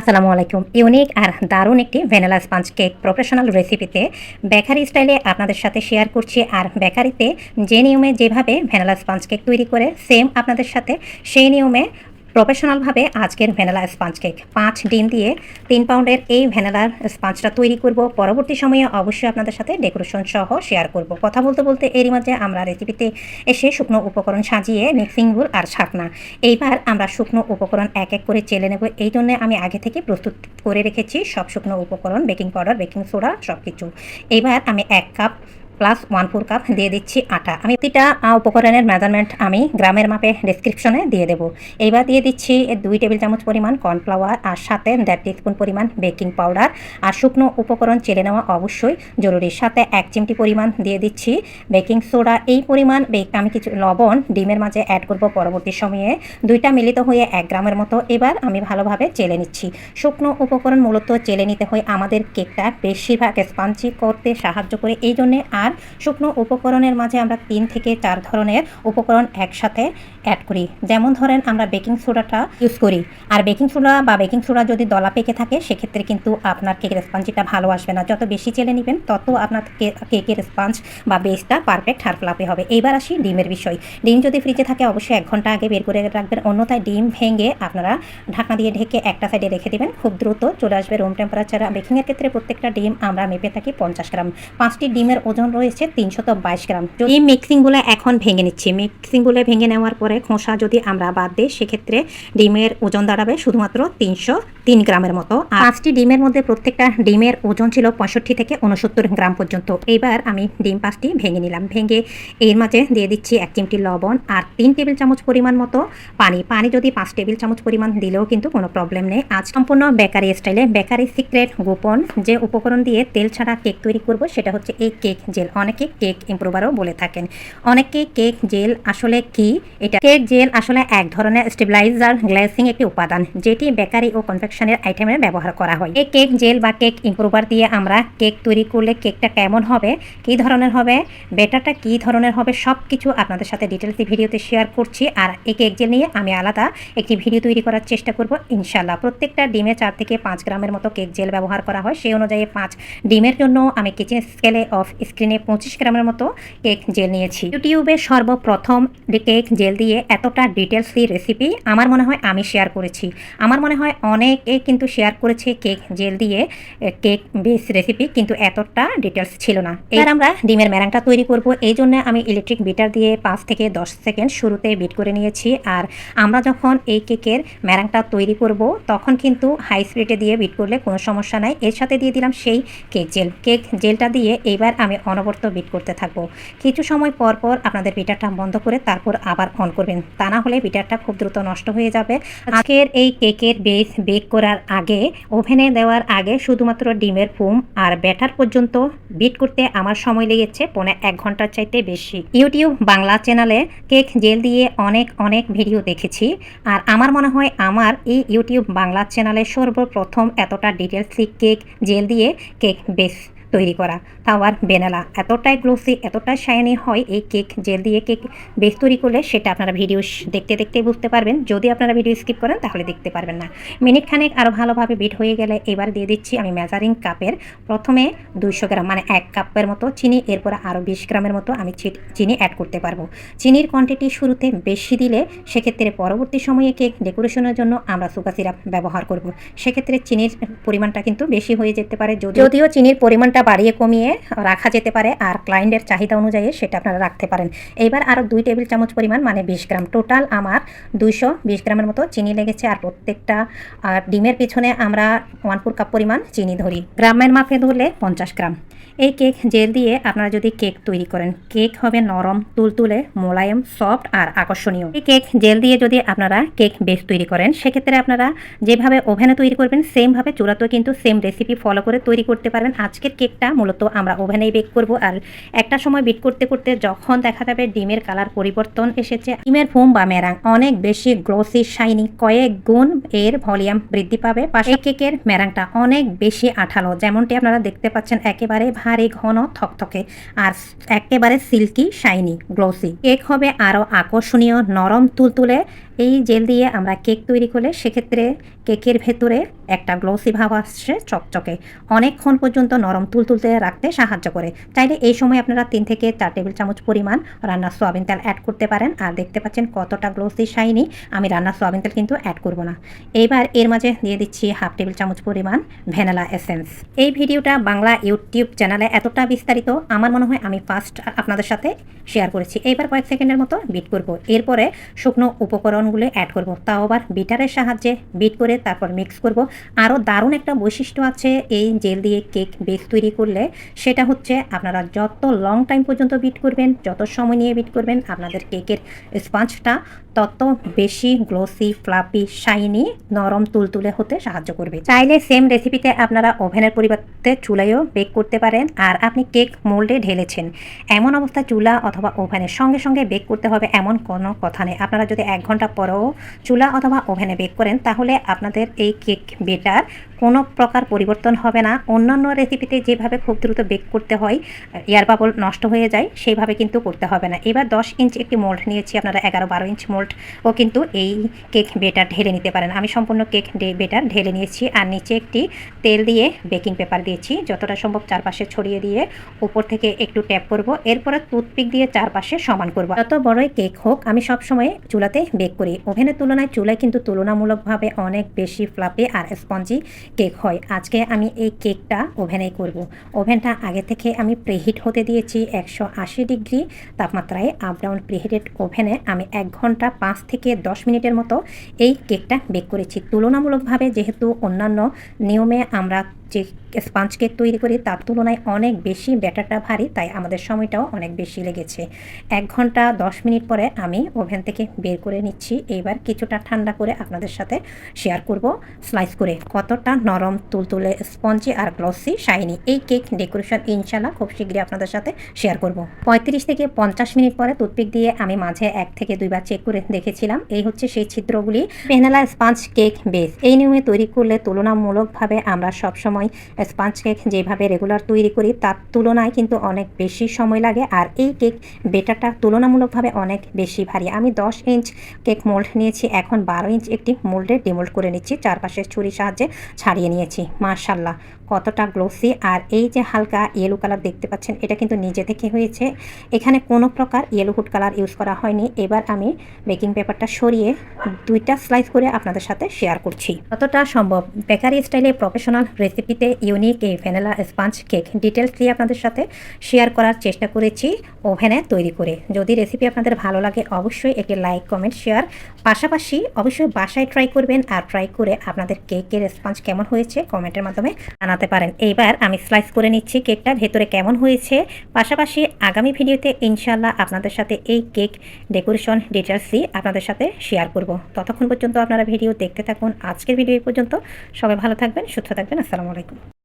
আসসালামু আলাইকুম। ইউনিক আর দারুণ একটি ভ্যানিলা স্পঞ্জ কেক প্রফেশনাল রেসিপিতে বেকারি স্টাইলে আপনাদের সাথে শেয়ার করছি আর বেকারিতে যে নিয়মে যেভাবে ভ্যানিলা স্পঞ্জ কেক তৈরি করে সেম আপনাদের সাথে সেই নিয়মে প্রফেশনালভাবে আজকের ভ্যানিলা স্পঞ্জ কেক পাঁচ ডিম দিয়ে তিন পাউন্ডের এই ভ্যানিলার স্পঞ্জটা তৈরি করব। পরবর্তী সময়ে অবশ্যই আপনাদের সাথে ডেকোরেশন সহ শেয়ার করব। কথা বলতে বলতে এরই মাঝে আমরা রেসিপিতে এসে শুকনো উপকরণ সাজিয়ে মিক্সিং বুল আর ছাকনা। এইবার আমরা শুকনো উপকরণ এক এক করে চেলে নেব। এই জন্য আমি আগে থেকে প্রস্তুত করে রেখেছি সব শুকনো উপকরণ বেকিং পাউডার বেকিং সোডা সব কিছু এইবার আমি এক cup plus one four cup দিয়ে দিচ্ছি আটা। আমি প্রতিটা উপকরণের মেজারমেন্ট আমি গ্রামের মাপে ডিসক্রিপশনে দিয়ে দেবো। এইবার দিয়ে দিচ্ছি দুই টেবিল চামচ পরিমাণ কর্নফ্লাওয়ার আর সাথে দেড় টিস্পুন পরিমাণ বেকিং পাউডার আর শুকনো উপকরণ চেলে নেওয়া অবশ্যই জরুরি। সাথে এক চিমটি পরিমাণ দিয়ে দিচ্ছি বেকিং সোডা এই পরিমাণ আমি কিছু লবণ ডিমের মাঝে অ্যাড করব পরবর্তী সময়ে। দুইটা মিলিত হয়ে এক গ্রামের মতো। এবার আমি ভালোভাবে চেলে নিচ্ছি। শুকনো উপকরণ মূলত চেলে নিতে হয় আমাদের কেকটা বেশিরভাগ স্পাঞ্চি করতে সাহায্য করে। এই জন্যে আর শুকনো উপকরণের মাঝে আমরা তিন থেকে চার ধরনের উপকরণ একসাথে অ্যাড করি। যেমন ধরেন আমরা বেকিং সোডাটা ইউজ করি। আর বেকিং সোডা বা বেকিং সোডা যদি দলা পেকে থাকে, সেক্ষেত্রে কিন্তু আপনার কেকের স্পঞ্জিটা ভালো আসবে না। যত বেশি চেলে নেবেন, তত আপনার কেকের স্পঞ্জ বা বেসটা পারফেক্ট হার ফ্লাপে হবে। এইবার আসি ডিমের বিষয়। ডিম যদি ফ্রিজে থাকে, অবশ্যই এক ঘণ্টা আগে বের করে রাখবেন। অন্যথায় ডিম ভেঙে আপনারা ঢাকনা দিয়ে ঢেকে একটা সাইডে রেখে দেবেন। খুব দ্রুত চলে আসবে রুম টেম্পারেচার বেকিংয়ের ক্ষেত্রে প্রত্যেকটা ডিম আমরা মেপে থাকি পঞ্চাশ গ্রাম। পাঁচটি ডিমের ওজন রয়েছে তিনশত বাইশ গ্রাম। যদি মিক্সিংগুলো এখন ভেঙে নিচ্ছি, মিক্সিংগুলো ভেঙে নেওয়ার পরে খোসা যদি আমরা বাদ দিই, সেক্ষেত্রে ডিমের ওজন দাঁড়াবে শুধুমাত্র তিনশো তিন গ্রামের মতো। আর পাঁচটি ডিমের মধ্যে প্রত্যেকটা ডিমের ওজন ছিল পঁয়ষট্টি থেকে উনসত্তর গ্রাম পর্যন্ত। এবার আমি ডিম পাঁচটি ভেঙে নিলাম। ভেঙে এর মাঝে দিয়ে দিচ্ছি এক চিমটি লবণ আর তিন টেবিল চামচ পরিমাণ মতো পানি। পানি যদি পাঁচ টেবিল চামচ পরিমাণ দিলেও কিন্তু কোনো প্রবলেম নেই। আজ সম্পূর্ণ বেকারি স্টাইলে বেকারি সিক্রেট গোপন যে উপকরণ দিয়ে তেল ছাড়া কেক তৈরি করব, সেটা হচ্ছে এই কেক জেল। অনেকে কেক ইম্প্রুভারও বলে থাকেন। অনেকে কেক জেল আসলে কি? এটা কেক জেল আসলে এক ধরনের স্টেবিলাইজার গ্লেসিং একটি উপাদান, যেটি বেকারি ও কনফেকশনের আইটেমে ব্যবহার করা হয়। এই কেক জেল বা কেক ইম্প্রুভার দিয়ে আমরা কেক তৈরি করলে কেকটা কেমন হবে, কি ধরনের হবে বেটারটা কি ধরনের হবে সব কিছু আপনাদের সাথে ডিটেলসে ভিডিওতে শেয়ার করছি। আর এই কেক জেল নিয়ে আমি আলাদা একটি ভিডিও তৈরি করার চেষ্টা করব ইনশাল্লাহ প্রত্যেকটা ডিমে চার থেকে পাঁচ গ্রামের মতো কেক জেল ব্যবহার করা হয়। সেই অনুযায়ী পাঁচ ডিমের জন্য আমি কিচেন স্কেলে অফ স্ক্রিনে পঁচিশ গ্রামের মতো কেক জেল নিয়েছি। ইউটিউবে সর্বপ্রথম কেক জেল দিয়ে এতটা ডিটেলসি রেসিপি আমার মনে হয় আমি শেয়ার করেছি। আমার মনে হয় অনেকে কিন্তু শেয়ার করেছে কেক জেল দিয়ে কেক বেস রেসিপি কিন্তু এতটা ডিটেলস ছিল না। এবার আমরা ডিমের ম্যারাংটা তৈরি করব। এই জন্য আমি ইলেকট্রিক বিটার দিয়ে পাঁচ থেকে দশ সেকেন্ড শুরুতে বিট করে নিয়েছি। আর আমরা যখন এই কেকের ম্যারাংটা তৈরি করব, তখন কিন্তু হাই স্পিডে দিয়ে বিট করলে কোনো সমস্যা নাই। এর সাথে দিয়ে দিলাম সেই কেক জেল। কেক জেলটা দিয়ে এইবার আমি অনবরত বিট করতে থাকব। কিছু সময় পর পর আপনাদের বিটারটা বন্ধ করে তারপর আবার অন করবেন। তা না হলে বিটারটা খুব দ্রুত নষ্ট হয়ে যাবে। আজকের এই কেকের বেস বেক করার আগে ওভেনে দেওয়ার আগে শুধুমাত্র ডিমের ফুম আর ব্যাটার পর্যন্ত বিট করতে আমার সময় লেগেছে পৌনে এক ঘণ্টার চাইতে বেশি। ইউটিউব বাংলা চ্যানেলে কেক জেল দিয়ে অনেক অনেক ভিডিও দেখেছি। আর আমার মনে হয় আমার এই ইউটিউব বাংলা চ্যানেলে সর্বপ্রথম এতটা ডিটেলসি কেক জেল দিয়ে কেক বেস তৈরি করা। তাও আর বেনালা। এতটাই গ্লোসি এতটাই শাইনি হয় এই কেক জেল দিয়ে কেক বেস তৈরি করলে সেটা আপনারা ভিডিও দেখতে দেখতে বুঝতে পারবেন। যদি আপনারা ভিডিও স্কিপ করেন, তাহলে দেখতে পারবেন না। মিনিট খানেক আরও ভালোভাবে বিট হয়ে গেলে এবার দিয়ে দিচ্ছি আমি মেজারিং কাপের প্রথমে দুইশো গ্রাম মানে এক কাপের মতো চিনি, এরপর আরও বিশ গ্রামের মতো আমি চিনি অ্যাড করতে পারব। চিনির কোয়ান্টিটি শুরুতে বেশি দিলে সেক্ষেত্রে পরবর্তী সময়ে কেক ডেকোরেশনের জন্য আমরা সুগার সিরাপ ব্যবহার করব। সেক্ষেত্রে চিনির পরিমাণটা কিন্তু বেশি হয়ে যেতে পারে। যদিও চিনির পরিমাণটা বাড়িয়ে কমিয়ে রাখা যেতে পারে আর ক্লায়েন্টের চাহিদা অনুযায়ী সেটা আপনারা রাখতে পারেন। এইবার আরও দুই টেবিল চামচ পরিমাণ মানে বিশ গ্রাম। টোটাল আমার দুইশো বিশ গ্রামের মতো চিনি লেগেছে আর প্রত্যেকটা ডিমের পিছনে আমরা ওয়ান ফোর কাপ পরিমাণ চিনি ধরি। গ্রামের মাপে ধরলে পঞ্চাশ গ্রাম। এই কেক জেল দিয়ে আপনারা যদি কেক তৈরি করেন কেক হবে নরম, তুলতুলে, মোলায়েম সফট আর আকর্ষণীয়। এই কেক জেল দিয়ে যদি আপনারা কেক বেস তৈরি করেন, সেক্ষেত্রে আপনারা যেভাবে ওভেনে তৈরি করবেন সেমভাবে চূড়াতেও কিন্তু সেম রেসিপি ফলো করে তৈরি করতে পারবেন। আজকের কেকটা মূলত আমরা ওভেনেই বেক করব। আর একটা সময় বিট করতে করতে যখন দেখা যাবে ডিমের কালার পরিবর্তন এসেছে, ডিমের ফোম বা মেরাং অনেক বেশি গ্লোসি শাইনি কয়েক গুণ এর ভলিউম বৃদ্ধি পাবে। পাশে কেকের মেরাংটা অনেক বেশি আঠালো, যেমনটি আপনারা দেখতে পাচ্ছেন, একেবারে ভারী, ঘন, থকথকে আর একেবারে সিল্কি শাইনি গ্লোসি কেক হবে আরও আকর্ষণীয়, নরম, তুলতুলে এই জেল দিয়ে আমরা কেক তৈরি করলে সেক্ষেত্রে কেকের ভেতরে একটা গ্লোসি ভাব আসছে চকচকে। অনেকক্ষণ পর্যন্ত নরম তুলতুলতে রাখতে সাহায্য করে। চাইলে এই সময় আপনারা তিন থেকে চার টেবিল চামচ পরিমাণ রান্নার সোয়াবিন তেল অ্যাড করতে পারেন। আর দেখতে পাচ্ছেন কতটা গ্লোসি শাইনি আমি রান্নার সোয়াবিন তেল কিন্তু অ্যাড করব না। এইবার এর মাঝে দিয়ে দিচ্ছি হাফ টেবিল চামচ পরিমাণ ভ্যানিলা এসেন্স এই ভিডিওটা বাংলা ইউটিউব চ্যানেলে এতটা বিস্তারিত আমার মনে হয় আমি ফার্স্ট আপনাদের সাথে শেয়ার করেছি। এইবার কয়েক সেকেন্ডের মতো বিট করব। এরপরে শুকনো উপকরণগুলো অ্যাড করব। তাও আবার বিটারের সাহায্যে বিট করে তারপর মিক্স করব। আরও দারুণ একটা বৈশিষ্ট্য আছে এই জেল দিয়ে কেক বেস তৈরি করলে। সেটা হচ্ছে আপনারা যত লং টাইম পর্যন্ত বিট করবেন, যত সময় নিয়ে বিট করবেন, আপনাদের কেকের স্পঞ্জটা তত বেশি গ্লোসি ফ্লাপি শাইনি নরম তুলতুলে হতে সাহায্য করবে। চাইলে সেম রেসিপিতে আপনারা ওভেনের পরিবর্তে চুলায়ও বেক করতে পারেন। আর আপনি কেক মোল্ডে ঢেলেছেন। এমন অবস্থায় চুলা অথবা ওভেনের সঙ্গে সঙ্গে বেক করতে হবে এমন কোনো কথা নেই। আপনারা যদি এক ঘণ্টা পরেও চুলা অথবা ওভেনে বেক করেন, তাহলে আপনাদের এই কেক বেটার কোনো প্রকার পরিবর্তন হবে না। অন্যান্য রেসিপিতে যেভাবে খুব দ্রুত বেক করতে হয় এয়ার বাবল নষ্ট হয়ে যায়, সেইভাবে কিন্তু করতে হবে না। এবার দশ ইঞ্চ একটি মোল্ড নিয়েছি। আপনারা এগারো বারো ইঞ্চ মোল্ড ও কিন্তু এই কেক বেটার ঢেলে নিতে পারেন আমি সম্পূর্ণ কেক বেটার ঢেলে নিয়েছি আর নিচে একটি তেল দিয়ে বেকিং পেপার দিয়েছি, যতটা সম্ভব চারপাশে ছড়িয়ে দিয়ে উপর থেকে একটু ট্যাপ করব। এরপরে টুথপিক দিয়ে চারপাশে সমান করব। যত বড়ই কেক হোক, আমি সবসময় চুলাতে বেক করি। ওভেনের তুলনায় চুলায় কিন্তু তুলনামূলকভাবে অনেক বেশি ফ্লাপি আর স্পঞ্জি কেক হয়। আজকে আমি এই কেকটা ওভেনেই করব। ওভেনটা আগে থেকে আমি প্রিহিট হতে দিয়েছি একশো আশি ডিগ্রি তাপমাত্রায়। আপ ডাউন প্রিহিটেড ওভেনে আমি এক ঘণ্টা পাঁচ থেকে দশ মিনিটের মতো এই কেকটা বেক করেছি। তুলনামূলকভাবে যেহেতু অন্যান্য নিয়মে আমরা যে স্পঞ্জ কেক তৈরি করি তার তুলনায় অনেক বেশি ব্যাটারটা ভারী, তাই আমাদের সময়টাও অনেক বেশি লেগেছে। এক ঘণ্টা দশ মিনিট পরে আমি ওভেন থেকে বের করে নিচ্ছি। এইবার কিছুটা ঠান্ডা করে আপনাদের সাথে শেয়ার করব। স্লাইস করে কতটা নরম, তুলতুলে, স্পঞ্জি আর গ্লসি, শাইনি, এই কেক ডেকোরেশন ইনশাল্লাহ খুব শীঘ্রই আপনাদের সাথে শেয়ার করব। পঁয়ত্রিশ থেকে পঞ্চাশ মিনিট পরে টুথপিক দিয়ে আমি মাঝে এক থেকে দুইবার চেক করে দেখেছিলাম। এই হচ্ছে সেই ছিদ্রগুলি। Vanilla sponge cake base. এই নিয়মে তৈরি করলে তুলনামূলকভাবে আমরা সবসময় সময় স্পঞ্জ কেক যেভাবে রেগুলার তৈরি করি তার তুলনায় কিন্তু অনেক বেশি সময় লাগে আর এই কেক বেটারটা তুলনামূলকভাবে অনেক বেশি ভারী। আমি দশ ইঞ্চ কেক মোল্ড নিয়েছি, এখন বারো ইঞ্চ একটি মোল্ডে ডিমোল্ড করে নিচ্ছি, চারপাশের ছুরির সাহায্যে ছাড়িয়ে নিয়েছি মার্শাল্লাহ কতটা গ্লোসি। আর এই যে হালকা ইয়েলো কালার দেখতে পাচ্ছেন, এটা কিন্তু নিজে থেকে হয়েছে। এখানে কোনো প্রকার ইয়েলো হুড কালার ইউজ করা হয়নি। এবার আমি বেকিং পেপারটা সরিয়ে দুইটা স্লাইস করে আপনাদের সাথে শেয়ার করছি। কতটা সম্ভব বেকারি স্টাইলে প্রফেশনাল রেসিপিতে ইউনিক এই ভ্যানিলা স্পাঞ্জ কেক ডিটেলস দিয়ে আপনাদের সাথে শেয়ার করার চেষ্টা করেছি ওভেনে তৈরি করে। যদি রেসিপি আপনাদের ভালো লাগে, অবশ্যই একটি লাইক কমেন্ট শেয়ার পাশাপাশি অবশ্যই বাসায় ট্রাই করবেন আর ট্রাই করে আপনাদের কেকের স্পাঞ্জ কেমন হয়েছে কমেন্টের মাধ্যমে জানাতে পারেন। এইবার আমি স্লাইস করে নিচ্ছি কেকটা ভেতরে কেমন হয়েছে। পাশাপাশি আগামী ভিডিওতে ইনশাল্লাহ আপনাদের সাথে এই কেক ডেকোরেশন ডিটেলসই আপনাদের সাথে শেয়ার করব। ততক্ষণ পর্যন্ত আপনারা ভিডিও দেখতে থাকুন। আজকের ভিডিও পর্যন্ত। সবাই ভালো থাকবেন, সুস্থ থাকবেন। আসসালামু আলাইকুম